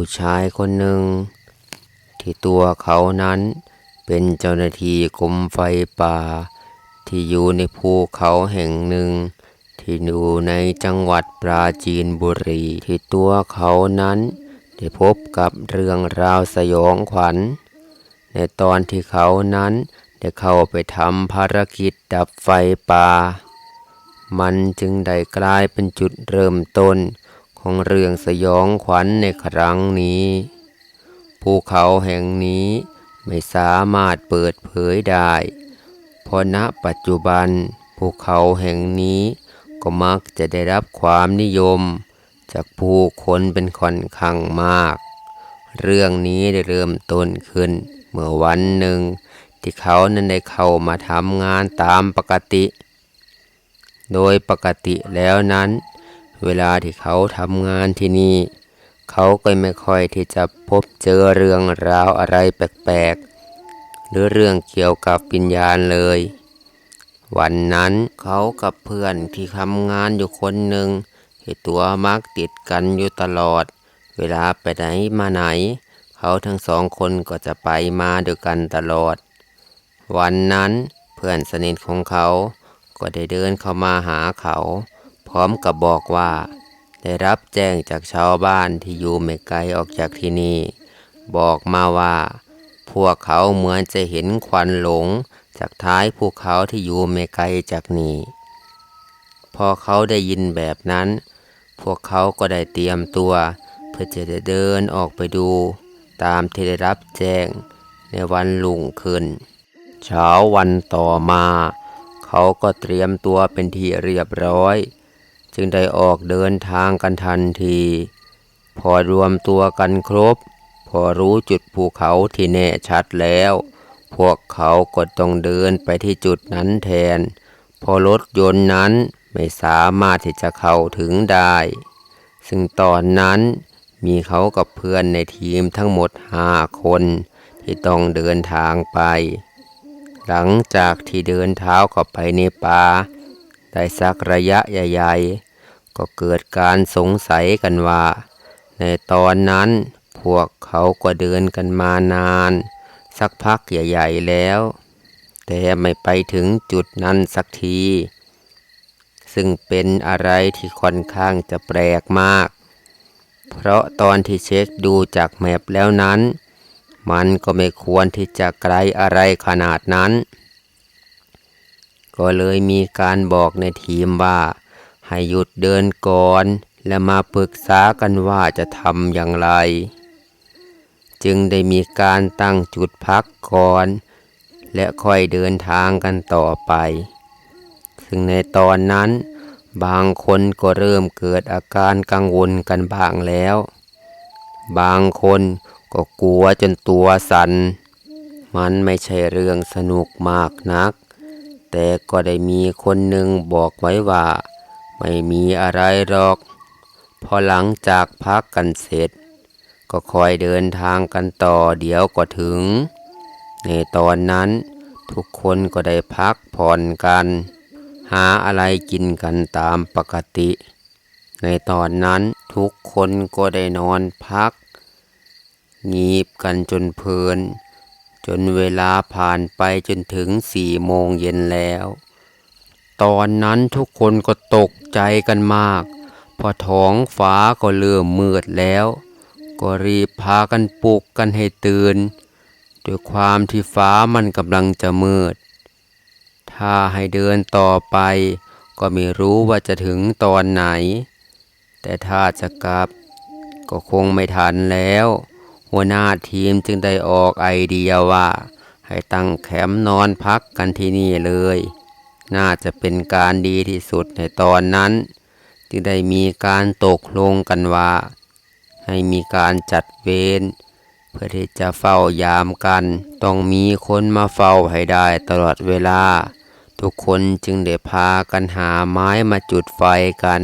ผู้ชายคนหนึ่ง ที่ตัวเขานั้นเป็นเจ้าหน้าที่กรมไฟป่า ที่อยู่ในภูเขาแห่งหนึ่ง ที่อยู่ในจังหวัดปราจีนบุรี ที่ตัวเขานั้นได้พบกับเรื่องราวสยองขวัญ ในตอนที่เขานั้นได้เข้าไปทำภารกิจดับไฟป่า มันจึงได้กลายเป็นจุดเริ่มต้น ของเรื่องสยองขวัญในครั้งนี้ภูเขาแห่งนี้ไม่สามารถเปิดเผยได้ เพราะณปัจจุบันภูเขาแห่งนี้ก็มักจะได้รับความนิยม จากผู้คนเป็นค่อนข้างมาก เรื่องนี้ได้เริ่มต้นขึ้น เมื่อวันหนึ่ง ที่เขานั้นได้เข้ามาทำงานตามปกติ โดยปกติแล้วนั้น เวลาที่เขาทำงานที่นี่ เขาก็ไม่ค่อยที่จะพบเจอเรื่องราวอะไรแปลกๆ หรือเรื่องเกี่ยวกับวิญญาณเลย วันนั้นเขากับเพื่อนที่ทำงานอยู่คนหนึ่งที่ตัวมักติดกันอยู่ตลอด เวลาไปไหนมาไหน เขาทั้งสองคนก็จะไปมาด้วยกันตลอด วันนั้นเพื่อนสนิทของเขาก็ได้เดินเข้ามาหาเขา พร้อมกับบอกว่า ได้รับแจ้งจากชาวบ้านที่อยู่ไม่ไกลออกจากที่นี่ บอกมาว่า พวกเขาเหมือนจะเห็นควันหลง จากท้ายภูเขาที่อยู่ไม่ไกลจากนี่พอเขาได้ยินแบบนั้น พวกเขาก็ได้เตรียมตัว เพื่อจะเดินออกไปดู ตามที่ได้รับแจ้งในวันลุ่งขึ้น เช้าวันต่อมา เขาก็เตรียมตัวเป็นที่เรียบร้อย จึงได้ออกเดินทางกันทันที พอรวมตัวกันครบ พอรู้จุดภูเขาที่แน่ชัดแล้ว พวกเขาก็ต้องเดินไปที่จุดนั้นแทน พอรถยนต์นั้นไม่สามารถที่จะเข้าถึงได้ ซึ่งตอนนั้นมีเขากับเพื่อนในทีมทั้งหมดห้าคนที่ต้องเดินทางไป หลังจากที่เดินเท้าเข้าไปในป่าได้สักระยะใหญ่ๆ ก็เกิดการสงสัยกันว่า ในตอนนั้นพวกเขาก็เดินกันมานาน สักพักใหญ่ๆแล้ว แต่ไม่ไปถึงจุดนั้นสักที ซึ่งเป็นอะไรที่ค่อนข้างจะแปลกมาก เพราะตอนที่เช็คดูจากแมปแล้วนั้น มันก็ไม่ควรที่จะไกลอะไรขนาดนั้น ก็เลยมีการบอกในทีมว่า ให้หยุดเดินก่อน และมาปรึกษากันว่าจะทำอย่างไร จึงได้มีการตั้งจุดพักก่อน และค่อยเดินทางกันต่อไป ซึ่งในตอนนั้นบางคนก็เริ่มเกิดอาการกังวลกันบ้างแล้ว บางคนก็กลัวจนตัวสัน่น มันไม่ใช่เรื่องสนุกมากนัก แต่ก็ได้มีคนหนึ่งบอกไว้ว่า ไม่มีอะไรหรอก พอหลังจากพักกันเสร็จ ก็คอยเดินทางกันต่อเดี๋ยวก็ถึง ในตอนนั้นทุกคนก็ได้พักผ่อนกัน หาอะไรกินกันตามปกติ ในตอนนั้นทุกคนก็ได้นอนพักงีบกันจนเพลิน จนเวลาผ่านไปจนถึงสี่โมงเย็นแล้ว ตอนนั้นทุกคนก็ตกใจกันมาก พอท้องฟ้าก็เริ่มมืดแล้ว ก็รีบพากันปลุกกันให้ตื่นด้วยความที่ฟ้ามันกำลังจะมืด ถ้าให้เดินต่อไป ก็ไม่รู้ว่าจะถึงตอนไหน แต่ถ้าจะกลับ ก็คงไม่ทันแล้ว หัวหน้าทีมจึงได้ออกไอเดียว่า ให้ตั้งแคมป์นอนพักกันที่นี่เลย น่าจะเป็นการดีที่สุดในตอนนั้น จึงได้มีการตกลงกันว่า ให้มีการจัดเวรเพื่อที่จะเฝ้ายามกัน ต้องมีคนมาเฝ้าให้ได้ตลอดเวลา ทุกคนจึงได้พากันหาไม้มาจุดไฟกัน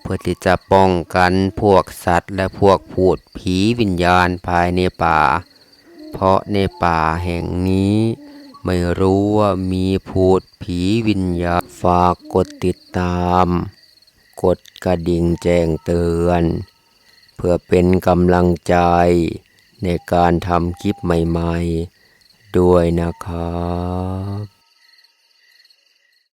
เพื่อที่จะป้องกันพวกสัตว์และพวกผูดผีวิญญาณภายในป่า เพราะในป่าแห่งนี้ ไม่รู้ว่ามีผูดผีวิญญาณฝากกดติดตาม กดกระดิ่งแจ้งเตือน เพื่อเป็นกำลังใจในการทำคลิปใหม่ๆ ด้วยนะครับ